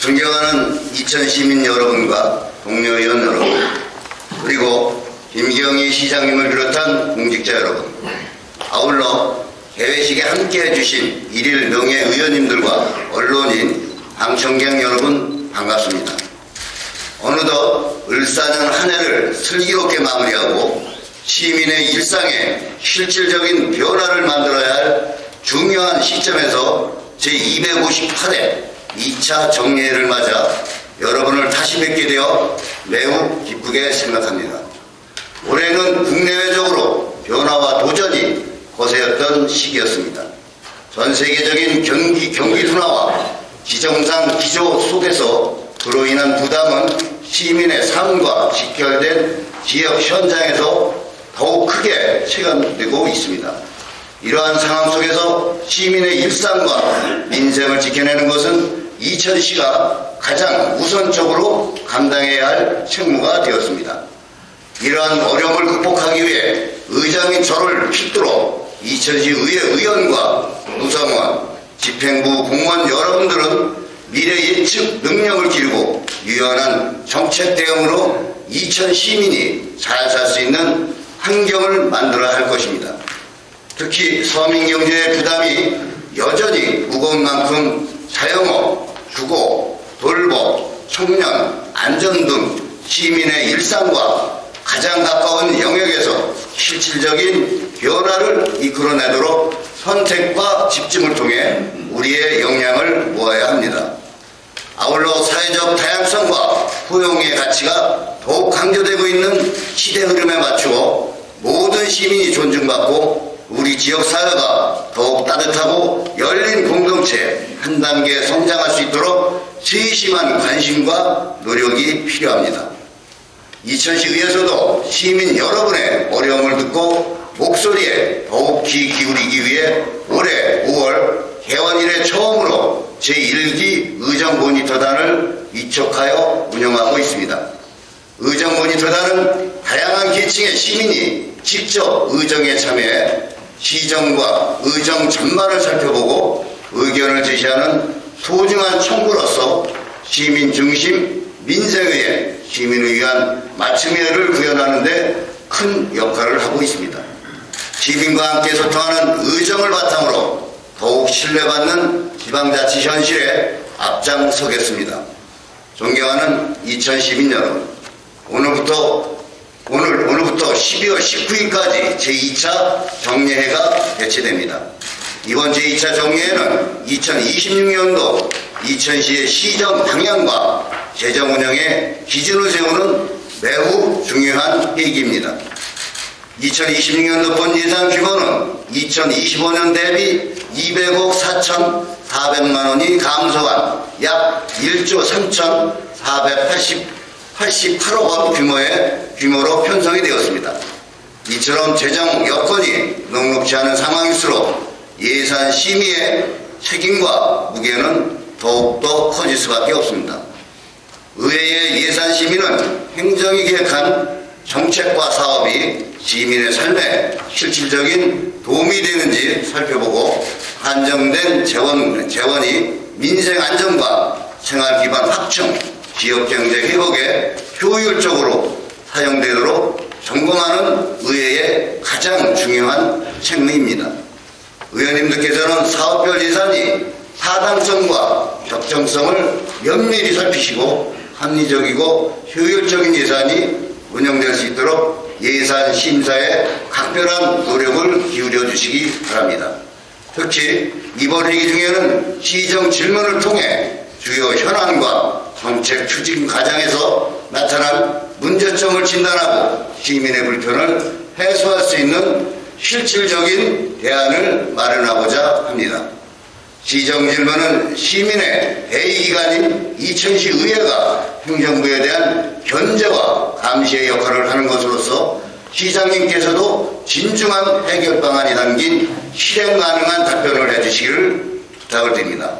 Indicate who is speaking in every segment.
Speaker 1: 존경하는 이천 시민 여러분과 동료 의원 여러분, 그리고 김경희 시장님을 비롯한 공직자 여러분, 아울러 개회식에 함께해 주신 일일 명예 의원님들과 언론인, 방청객 여러분 반갑습니다. 어느덧 을사년 한 해를 슬기롭게 마무리하고 시민의 일상에 실질적인 변화를 만들어야 할 중요한 시점에서 제258회 2차 정례를 맞아 여러분을 다시 뵙게 되어 매우 기쁘게 생각합니다. 올해는 국내외적으로 변화와 도전이 거세였던 시기였습니다. 전 세계적인 경기, 경기 둔화와 기정상 기조 속에서 그로 인한 부담은 시민의 삶과 직결된 지역 현장에서 더욱 크게 체감되고 있습니다. 이러한 상황 속에서 시민의 일상과 민생을 지켜내는 것은 이천시가 가장 우선적으로 감당해야 할 책무가 되었습니다. 이러한 어려움을 극복하기 위해 의장인 저를 필두로 이천시 의회 의원과 구성원, 집행부 공무원 여러분들은 미래 예측 능력을 기르고 유연한 정책 대응으로 이천 시민이 잘 살 수 있는 환경을 만들어야 할 것입니다. 특히 서민 경제의 부담이 여전히 무거운 만큼 자영업, 주거, 돌봄, 청년, 안전 등 시민의 일상과 가장 가까운 영역에서 실질적인 변화를 이끌어내도록 선택과 집중을 통해 우리의 역량을 모아야 합니다. 아울러 사회적 다양성과 포용의 가치가 더욱 강조되고 있는 시대 흐름에 맞추어 모든 시민이 존중받고 우리 지역 사회가 더욱 따뜻하고 열린 공동체 한 단계 성장할 수 있도록 세심한 관심과 노력이 필요합니다. 이천시 의회에서도 시민 여러분의 어려움을 듣고 목소리에 더욱 귀 기울이기 위해 올해 5월 개원 이래 처음으로 제1기 의정 모니터단을 위촉하여 운영하고 있습니다. 의정 모니터단은 다양한 계층의 시민이 직접 의정에 참여해 시정과 의정 전반을 살펴보고 의견을 제시하는 소중한 청구로서 시민 중심 민생의 시민을 위한 맞춤회를 구현하는 데 큰 역할을 하고 있습니다. 시민과 함께 소통하는 의정을 바탕으로 더욱 신뢰받는 지방자치 현실에 앞장서겠습니다. 존경하는 이천 시민 여러분, 오늘부터 오늘 오늘부터 12월 19일까지 제2차 정례회가 개최됩니다. 이번 제2차 정례회는 2026년도 이천시의 시정 방향과 재정 운영의 기준을 세우는 매우 중요한 회기입니다. 2026년도 본 예산 규모는 2025년 대비 200억 4,400만 원이 감소한 약 1조 3,480 88억 원 규모의 규모로 편성이 되었습니다. 이처럼 재정 여건이 녹록지 않은 상황일수록 예산 심의의 책임과 무게는 더욱더 커질 수밖에 없습니다. 의회의 예산 심의는 행정이 계획한 정책과 사업이 시민의 삶에 실질적인 도움이 되는지 살펴보고 한정된 재원, 재원이 민생 안정과 생활 기반 확충, 지역 경제 회복에 효율적으로 사용되도록 점검하는 의회의 가장 중요한 책무입니다. 의원님들께서는 사업별 예산이 타당성과 적정성을 면밀히 살피시고 합리적이고 효율적인 예산이 운영될 수 있도록 예산 심사에 각별한 노력을 기울여 주시기 바랍니다. 특히 이번 회기 중에는 시정 질문을 통해 주요 현안과 정책 추진 과정에서 나타난 문제점을 진단하고 시민의 불편을 해소할 수 있는 실질적인 대안을 마련하고자 합니다. 시정 질문은 시민의 대의기관인 이천시 의회가 행정부에 대한 견제와 감시의 역할을 하는 것으로서 시장님께서도 진중한 해결 방안이 담긴 실행 가능한 답변을 해주시기를 부탁을 드립니다.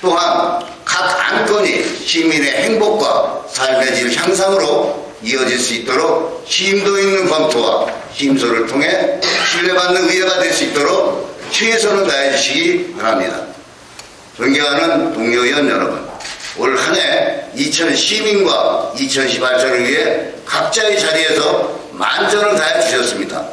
Speaker 1: 또한 각 안건이 시민의 행복과 삶의 질 향상으로 이어질 수 있도록 심도 있는 검토와 심소를 통해 신뢰받는 의회가 될 수 있도록 최선을 다해 주시기 바랍니다. 존경하는 동료 의원 여러분, 올 한해 이천 시민과 이천시 발전을 위해 각자의 자리에서 만전을 다해 주셨습니다.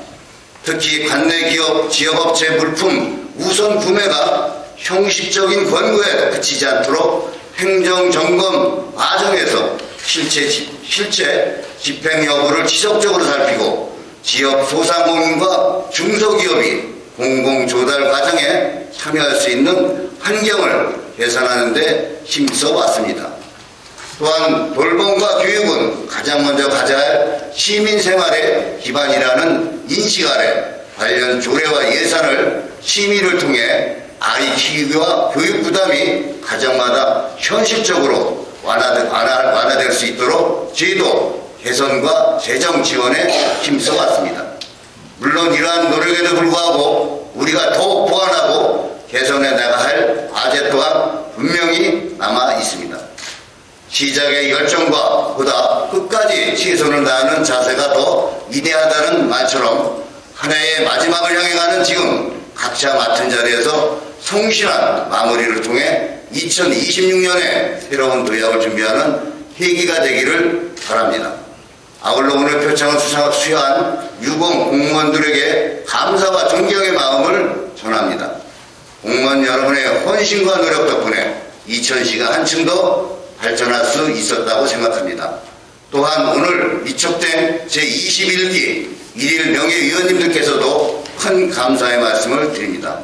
Speaker 1: 특히 관내 기업, 지역업체 물품 우선 구매가 형식적인 권고에 그치지 않도록 행정점검 과정에서 실제, 지- 실제 집행 여부를 지속적으로 살피고 지역 소상공인과 중소기업이 공공조달 과정에 참여할 수 있는 환경을 개선하는 데 힘써 왔습니다. 또한 돌봄과 교육은 가장 먼저 가져야 할 시민 생활의 기반이라는 인식 아래 관련 조례와 예산을 심의를 통해 아이 키우기와 교육 부담이 가정마다 현실적으로 완화되, 완화, 완화될 수 있도록 제도 개선과 재정 지원에 힘써 왔습니다. 물론 이러한 노력에도 불구하고 우리가 더욱 보완하고 개선해 나가야 할 과제 또한 분명히 남아 있습니다. 시작의 열정과 보다 끝까지 최선을 다하는 자세가 더 위대하다는 말처럼 한 해의 마지막을 향해 가는 지금 각자 맡은 자리에서 성실한 마무리를 통해 2026년에 새로운 도약을 준비하는 계기가 되기를 바랍니다. 아울러 오늘 표창을 수상- 수여한 유공 공무원들에게 감사와 존경의 마음을 전합니다. 공무원 여러분의 헌신과 노력 덕분에 이천시가 한층 더 발전할 수 있었다고 생각합니다. 또한 오늘 이촉된 제21기 일일 명예위원님들께서도 큰 감사의 말씀을 드립니다.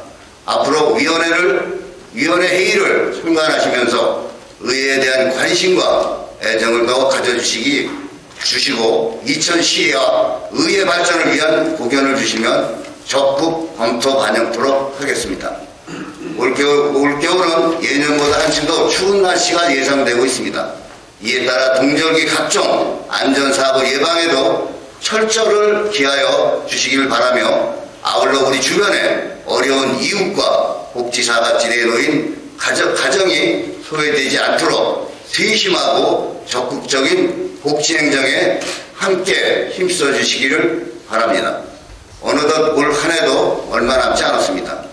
Speaker 1: 앞으로 위원회를, 위원회 회의를 총괄하시면서 의회에 대한 관심과 애정을 더 가져주시기 주시고 이천시와 의회 발전을 위한 고견을 주시면 적극 검토 반영토록 하겠습니다. 올겨울, 올겨울은 예년보다 한층 더 추운 날씨가 예상되고 있습니다. 이에 따라 동절기 각종 안전사고 예방에도 철저를 기하여 주시길 바라며 아울러 우리 주변에 어려운 이웃과 복지사각지대에 놓인 가정, 가정이 소외되지 않도록 세심하고 적극적인 복지행정에 함께 힘써 주시기를 바랍니다. 어느덧 올 한 해도 얼마 남지 않았습니다.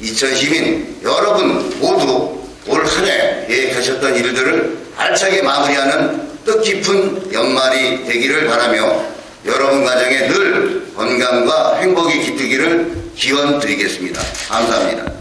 Speaker 1: 이천 시민 여러분 모두 올 한 해 계획하셨던 일들을 알차게 마무리하는 뜻깊은 연말이 되기를 바라며 여러분 가정에 늘 건강과 행복이 깃들기를 기원 드리겠습니다. 감사합니다.